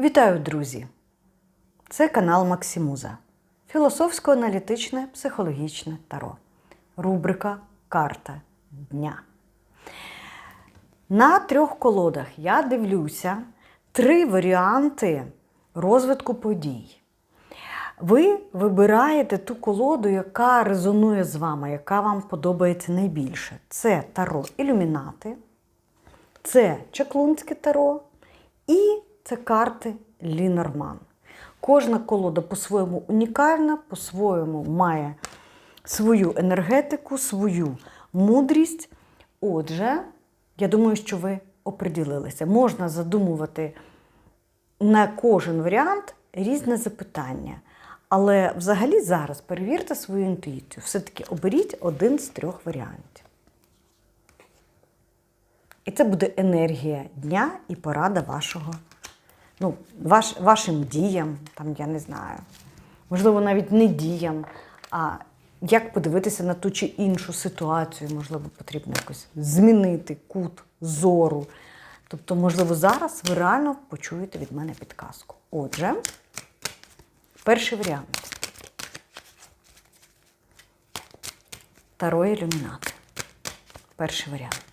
Вітаю, друзі! Це канал Максимуза. Філософсько-аналітичне психологічне таро. Рубрика Карта дня. На трьох колодах я дивлюся три варіанти розвитку подій. Ви вибираєте ту колоду, яка резонує з вами, яка вам подобається найбільше. Це таро ілюмінати, це Чаклунське таро і це карти Лінорман. Кожна колода по-своєму унікальна, по-своєму має свою енергетику, свою мудрість. Отже, я думаю, що ви оприділилися. Можна задумувати на кожен варіант різне запитання. Але взагалі зараз перевірте свою інтуїцію. Все-таки оберіть один з трьох варіантів. І це буде енергія дня і порада вашого, ну, ваш, вашим діям, там, я не знаю, можливо, навіть не діям, а як подивитися на ту чи іншу ситуацію, можливо, потрібно якось змінити кут зору. Тобто, можливо, зараз ви реально почуєте від мене підказку. Отже, перший варіант. Таро ілюмінати. Перший варіант.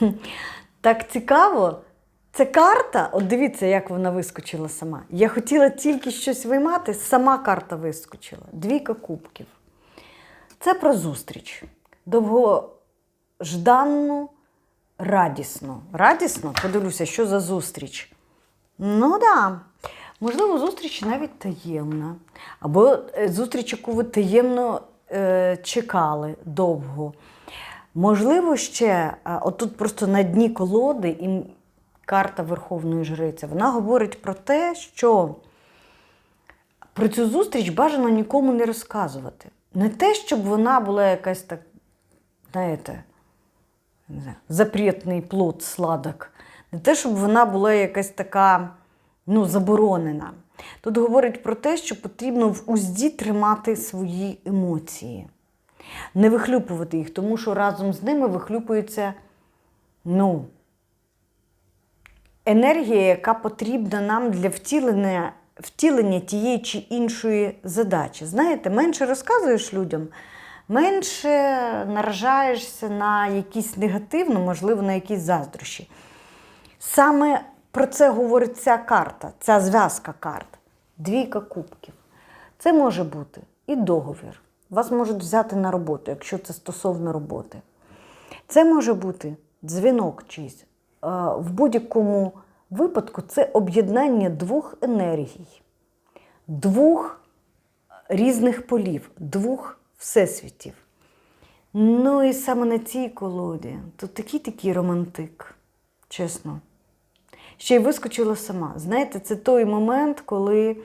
Так цікаво. Це карта, от дивіться, як вона вискочила сама. Я хотіла тільки щось виймати, сама карта вискочила. Двійка кубків. Це про зустріч. Довгожданну, радісну. Радісно? Подивлюся, що за зустріч. Ну. Да. Можливо, зустріч навіть таємна. Або е, зустріч, яку ви таємно е, чекали довго. Можливо, ще, а, отут просто на дні колоди і карта Верховної Жриці, вона говорить про те, що про цю зустріч бажано нікому не розказувати. Не те, щоб вона була якась так, знаєте, запретний плод сладок. Не те, щоб вона була якась така ну, заборонена. Тут говорить про те, що потрібно в узді тримати свої емоції не вихлюпувати їх, тому що разом з ними вихлюпується ну, енергія, яка потрібна нам для втілення, втілення тієї чи іншої задачі. Знаєте, менше розказуєш людям, менше наражаєшся на якісь негативно, можливо, на якісь заздрощі. Саме про це говорить ця карта, ця зв'язка карт. Двійка кубків. Це може бути і договір. Вас можуть взяти на роботу, якщо це стосовно роботи. Це може бути дзвінок чийсь. Е, В будь-якому випадку це об'єднання двох енергій, двох різних полів, двох всесвітів. Ну і саме на цій колоді тут такий такий романтик, чесно. Ще й вискочила сама. Знаєте, це той момент, коли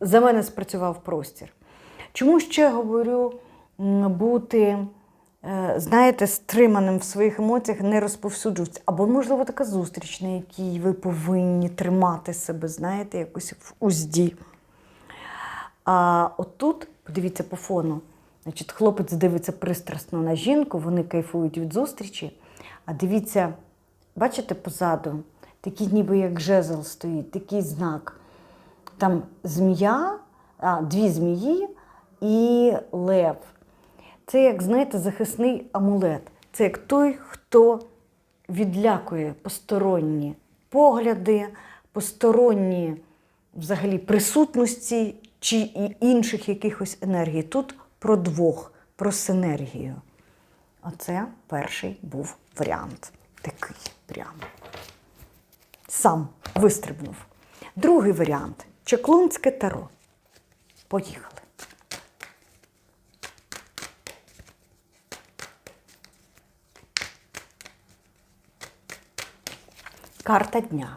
за мене спрацював простір. Чому ще говорю бути, е, знаєте, стриманим в своїх емоціях, не розповсюджуватися? Або, можливо, така зустріч, на якій ви повинні тримати себе, знаєте, якось в узді. А отут, подивіться по фону, значить, хлопець дивиться пристрасно на жінку, вони кайфують від зустрічі. А дивіться, бачите позаду, такий ніби як жезл стоїть, такий знак. Там змія, а, дві змії і лев. Це, як знаєте, захисний амулет. Це як той, хто відлякує посторонні погляди, посторонні взагалі присутності чи інших якихось енергій. Тут про двох, про синергію. Оце перший був варіант. Такий прямо. Сам вистрибнув. Другий варіант Чеклунське таро. Поїхали. Карта дня.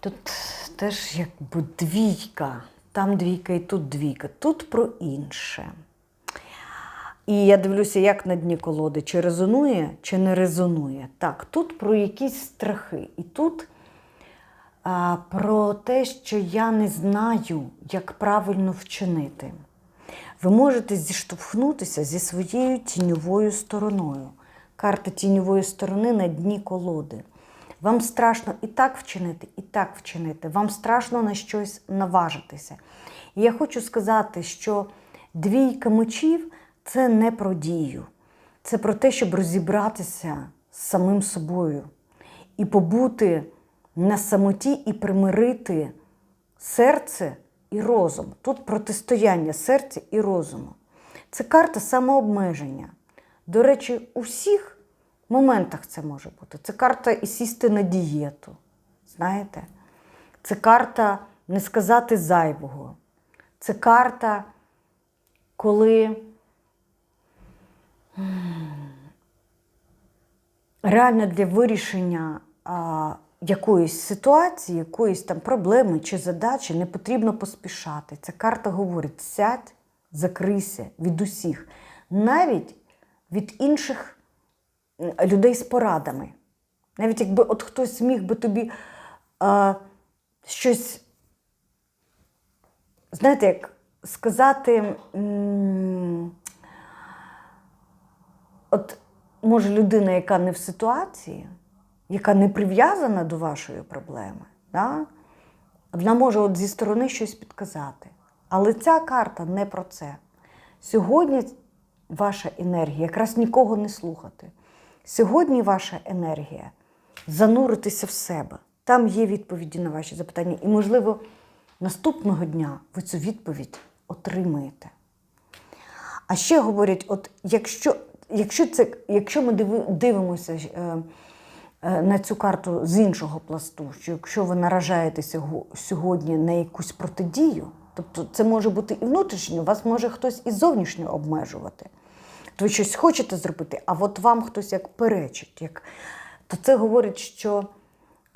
Тут теж якби двійка. Там двійка і тут двійка. Тут про інше. І я дивлюся, як на дні колоди, чи резонує, чи не резонує. Так, тут про якісь страхи. І тут а, про те, що я не знаю, як правильно вчинити. ви можете зіштовхнутися зі своєю тіньовою стороною. Карта тіньової сторони на дні колоди. Вам страшно і так вчинити, і так вчинити. Вам страшно на щось наважитися. І я хочу сказати, що двійка мечів це не про дію, це про те, щоб розібратися з самим собою і побути на самоті і примирити серце і розум. Тут протистояння серця і розуму. Це карта самообмеження. До речі, у всіх моментах це може бути. Це карта і сісти на дієту. Знаєте? Це карта не сказати зайвого. Це карта, коли реально для вирішення а, якоїсь ситуації, якоїсь там проблеми чи задачі не потрібно поспішати. Ця карта говорить: сядь, закрийся від усіх, навіть від інших людей з порадами. Навіть якби от хтось міг би тобі а, щось, знаєте, як сказати, от може людина, яка не в ситуації, яка не прив'язана до вашої проблеми, да? вона може от зі сторони щось підказати. Але ця карта не про це. Сьогодні ваша енергія якраз нікого не слухати. Сьогодні ваша енергія зануритися в себе. Там є відповіді на ваші запитання. І, можливо, наступного дня ви цю відповідь отримаєте. А ще говорять: от якщо, якщо, це, якщо ми дивимося е, е, на цю карту з іншого пласту, що якщо ви наражаєтеся сьогодні на якусь протидію, тобто це може бути і внутрішньо, вас може хтось і зовнішньо обмежувати. То ви щось хочете зробити, а от вам хтось як перечить. Як... То це говорить, що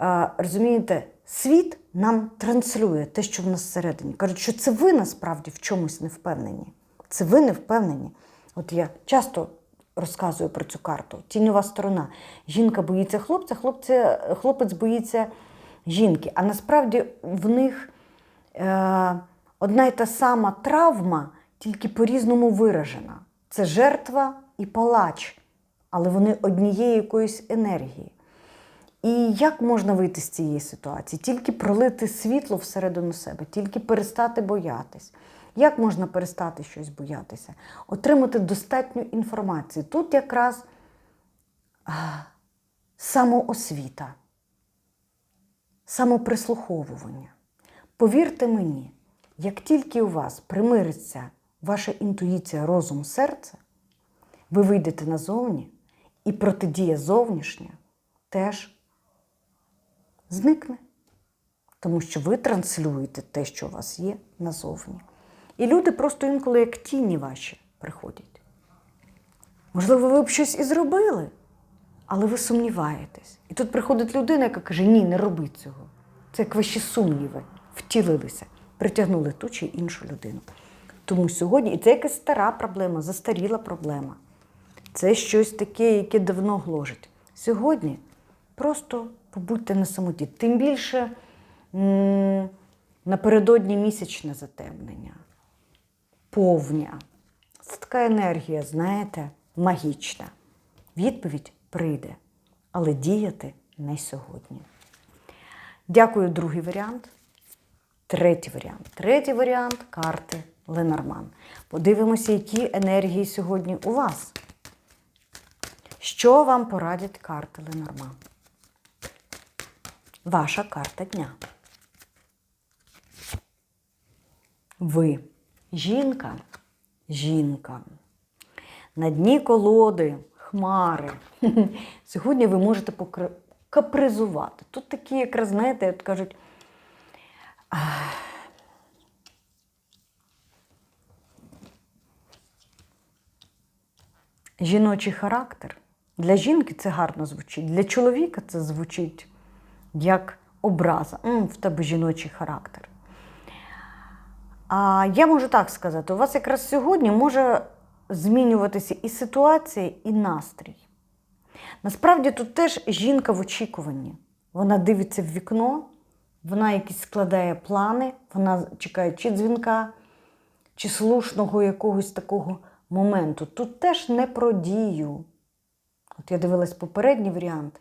е, розумієте, світ нам транслює те, що в нас всередині. Кажуть, що це ви насправді в чомусь не впевнені. Це ви не впевнені. От я часто розказую про цю карту. Тіньова сторона. Жінка боїться хлопця, хлопця, хлопець боїться жінки. А насправді в них е, одна й та сама травма, тільки по-різному виражена. Це жертва і палач, але вони однієї якоїсь енергії. І як можна вийти з цієї ситуації? Тільки пролити світло всередину себе, тільки перестати боятись. Як можна перестати щось боятися? Отримати достатньо інформації. Тут якраз самоосвіта, самоприслуховування. Повірте мені, як тільки у вас примириться ваша інтуїція, розум, серце, ви вийдете назовні, і протидія зовнішня теж зникне. Тому що ви транслюєте те, що у вас є назовні. І люди просто інколи як тіні ваші приходять. Можливо, ви б щось і зробили, але ви сумніваєтесь. І тут приходить людина, яка каже: ні, не роби цього. Це як ваші сумніви втілилися, притягнули ту чи іншу людину. Тому сьогодні, і це якась стара проблема, застаріла проблема. Це щось таке, яке давно гложить. Сьогодні просто побудьте на самоті. Тим більше м, напередодні місячне затемнення, повня. Це така енергія, знаєте, магічна. Відповідь прийде, але діяти не сьогодні. Дякую, другий варіант. Третій варіант. Третій варіант карти Ленорман. Подивимося, які енергії сьогодні у вас. Що вам порадять карти Ленорман? Ваша карта дня. Ви жінка, жінка. На дні колоди, хмари. Сьогодні ви можете капризувати. Тут такі, якраз, знаєте, от кажуть. «Ах, Жіночий характер. Для жінки це гарно звучить, для чоловіка це звучить як образа. М, в тебе жіночий характер. А я можу так сказати: у вас якраз сьогодні може змінюватися і ситуація, і настрій. Насправді тут теж жінка в очікуванні. Вона дивиться в вікно, вона якісь складає плани, вона чекає чи дзвінка, чи слушного якогось такого моменту. Тут теж не про дію. От я дивилась попередній варіант.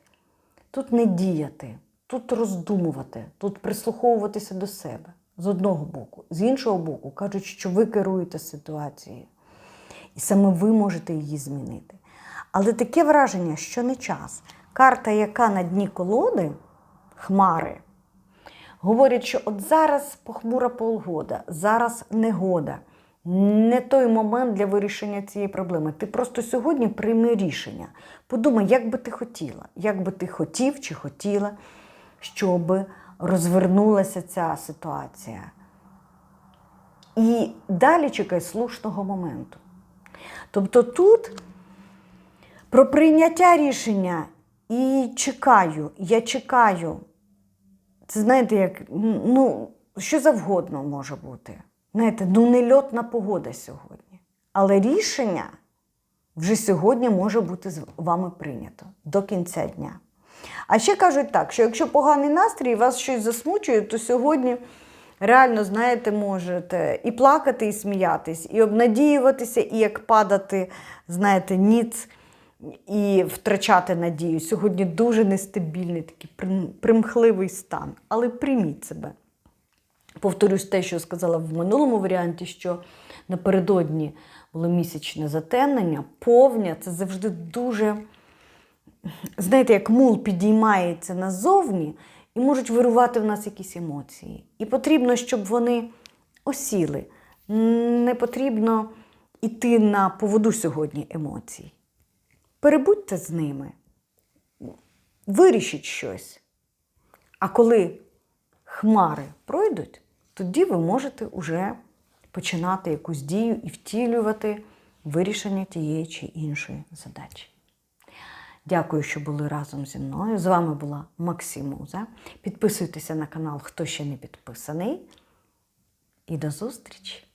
Тут не діяти, тут роздумувати, тут прислуховуватися до себе з одного боку, з іншого боку, кажуть, що ви керуєте ситуацією. І саме ви можете її змінити. Але таке враження, що не час. Карта, яка на дні колоди, хмари, говорять, що от зараз похмура погода, зараз негода. Не той момент для вирішення цієї проблеми. Ти просто сьогодні прийми рішення. Подумай, як би ти хотіла, як би ти хотів чи хотіла, щоб розвернулася ця ситуація. І далі чекай слушного моменту. Тобто тут про прийняття рішення і чекаю, я чекаю. Це знаєте, як ну, що завгодно може бути. Знаєте, ну не льотна погода сьогодні. Але рішення вже сьогодні може бути з вами прийнято до кінця дня. А ще кажуть так, що якщо поганий настрій вас щось засмучує, то сьогодні реально, знаєте, можете і плакати, і сміятись, і обнадіюватися, і як падати, знаєте, ніц і втрачати надію. Сьогодні дуже нестабільний, такий примхливий стан. Але прийміть себе. Повторюсь те, що сказала в минулому варіанті, що напередодні було місячне затемнення, повня це завжди дуже, знаєте, як мул підіймається назовні і можуть вирувати в нас якісь емоції. І потрібно, щоб вони осіли. Не потрібно йти на поводу сьогодні емоцій. Перебудьте з ними, вирішіть щось. А коли хмари пройдуть, тоді ви можете вже починати якусь дію і втілювати вирішення тієї чи іншої задачі. Дякую, що були разом зі мною. З вами була Максимуза. Підписуйтеся на канал, хто ще не підписаний. І до зустрічі!